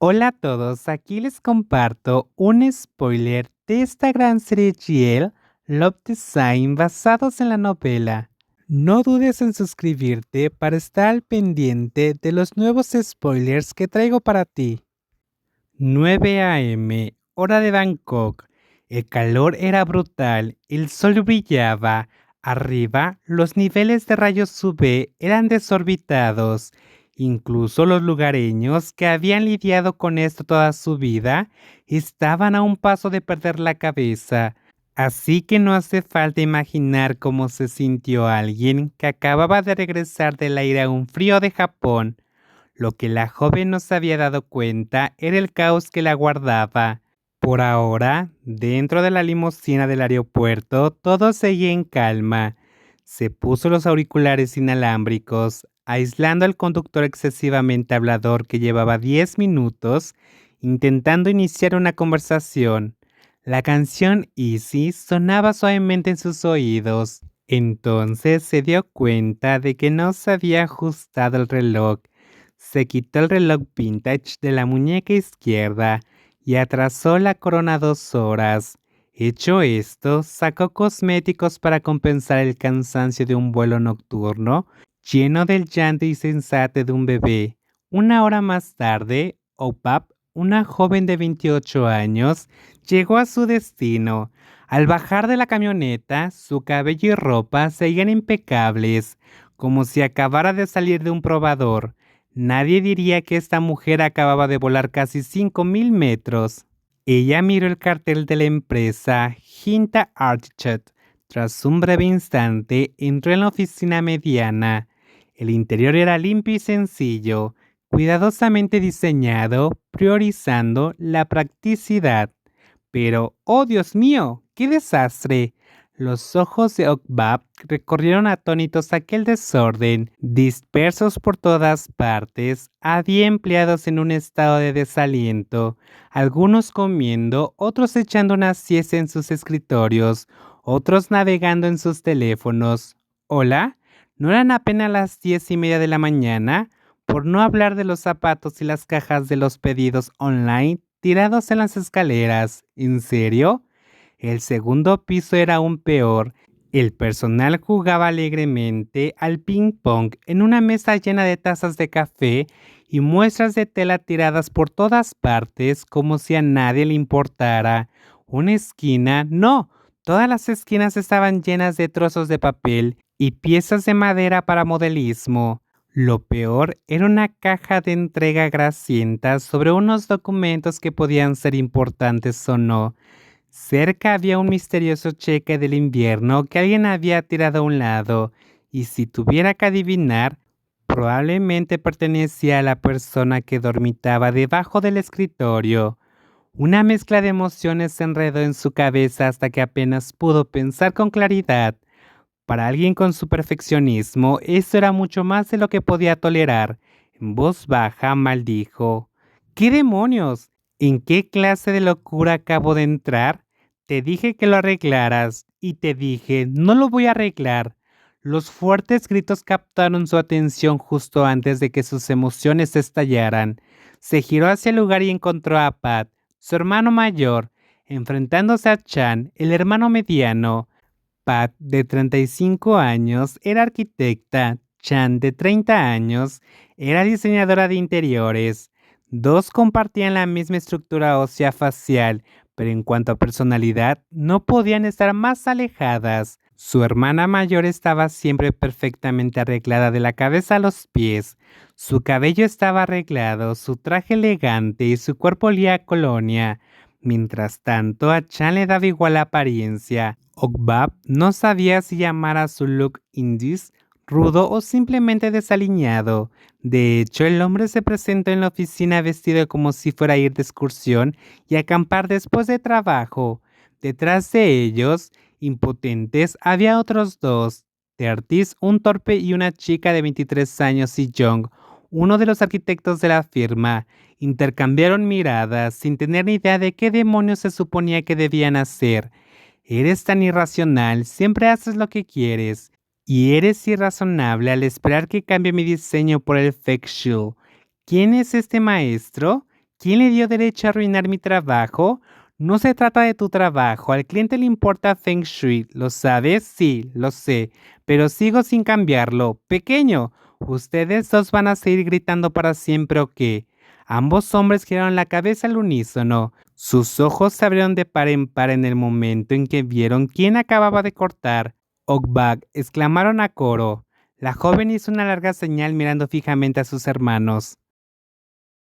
Hola a todos, aquí les comparto un spoiler de esta gran serie GL Love Design basados en la novela. No dudes en suscribirte para estar al pendiente de los nuevos spoilers que traigo para ti. 9 a.m. hora de Bangkok. El calor era brutal, el sol brillaba. Arriba, los niveles de rayos UV eran desorbitados Incluso los lugareños que habían lidiado con esto toda su vida estaban a un paso de perder la cabeza. Así que no hace falta imaginar cómo se sintió alguien que acababa de regresar del aire a un frío de Japón. Lo que la joven no se había dado cuenta era el caos que la guardaba. Por ahora, dentro de la limusina del aeropuerto, todo seguía en calma. Se puso los auriculares inalámbricos, aislando al conductor excesivamente hablador que llevaba 10 minutos intentando iniciar una conversación. La canción Easy sonaba suavemente en sus oídos. Entonces se dio cuenta de que no se había ajustado el reloj. Se quitó el reloj vintage de la muñeca izquierda y atrasó la corona dos horas. Hecho esto, sacó cosméticos para compensar el cansancio de un vuelo nocturno lleno del llanto insensate de un bebé. Una hora más tarde, Opap, una joven de 28 años, llegó a su destino. Al bajar de la camioneta, su cabello y ropa seguían impecables, como si acabara de salir de un probador. Nadie diría que esta mujer acababa de volar casi 5.000 metros. Ella miró el cartel de la empresa Hinta Architect. Tras un breve instante, entró en la oficina mediana. El interior era limpio y sencillo, cuidadosamente diseñado, priorizando la practicidad. Pero, oh Dios mío, qué desastre. Los ojos de Okbab recorrieron atónitos aquel desorden, dispersos por todas partes, había empleados en un estado de desaliento, algunos comiendo, otros echando una siesta en sus escritorios, otros navegando en sus teléfonos. ¿Hola? ¿No eran apenas las diez y media de la mañana? Por no hablar de los zapatos y las cajas de los pedidos online tirados en las escaleras. ¿En serio? El segundo piso era aún peor. El personal jugaba alegremente al ping-pong en una mesa llena de tazas de café y muestras de tela tiradas por todas partes como si a nadie le importara. Una esquina, no, todas las esquinas estaban llenas de trozos de papel y piezas de madera para modelismo. Lo peor era una caja de entrega grasienta sobre unos documentos que podían ser importantes o no. Cerca había un misterioso cheque del invierno que alguien había tirado a un lado, y si tuviera que adivinar, probablemente pertenecía a la persona que dormitaba debajo del escritorio. Una mezcla de emociones se enredó en su cabeza hasta que apenas pudo pensar con claridad. Para alguien con su perfeccionismo, eso era mucho más de lo que podía tolerar. En voz baja maldijo. ¿Qué demonios? ¿En qué clase de locura acabo de entrar? Te dije que lo arreglaras y te dije, no lo voy a arreglar. Los fuertes gritos captaron su atención justo antes de que sus emociones estallaran. Se giró hacia el lugar y encontró a Pat, su hermano mayor, enfrentándose a Chan, el hermano mediano. Pat, de 35 años, era arquitecta. Chan, de 30 años, era diseñadora de interiores. Dos compartían la misma estructura ósea facial, pero en cuanto a personalidad, no podían estar más alejadas. Su hermana mayor estaba siempre perfectamente arreglada de la cabeza a los pies. Su cabello estaba arreglado, su traje elegante y su cuerpo olía a colonia. Mientras tanto, a Chan le daba igual la apariencia. Okbab no sabía si llamar a su look indies, rudo o simplemente desaliñado. De hecho, el hombre se presentó en la oficina vestido como si fuera a ir de excursión y acampar después de trabajo. Detrás de ellos, impotentes, había otros dos, Tertis, un torpe y una chica de 23 años y Young, uno de los arquitectos de la firma. Intercambiaron miradas sin tener ni idea de qué demonios se suponía que debían hacer. Eres tan irracional, siempre haces lo que quieres. Y eres irrazonable al esperar que cambie mi diseño por el fake shoe. ¿Quién es este maestro? ¿Quién le dio derecho a arruinar mi trabajo? No se trata de tu trabajo, al cliente le importa Feng Shui, ¿lo sabes? Sí, lo sé, pero sigo sin cambiarlo. Pequeño, ¿ustedes dos van a seguir gritando para siempre o qué? Ambos hombres giraron la cabeza al unísono. Sus ojos se abrieron de par en par en el momento en que vieron quién acababa de cortar. Ogbag, exclamaron a coro. La joven hizo una larga señal mirando fijamente a sus hermanos.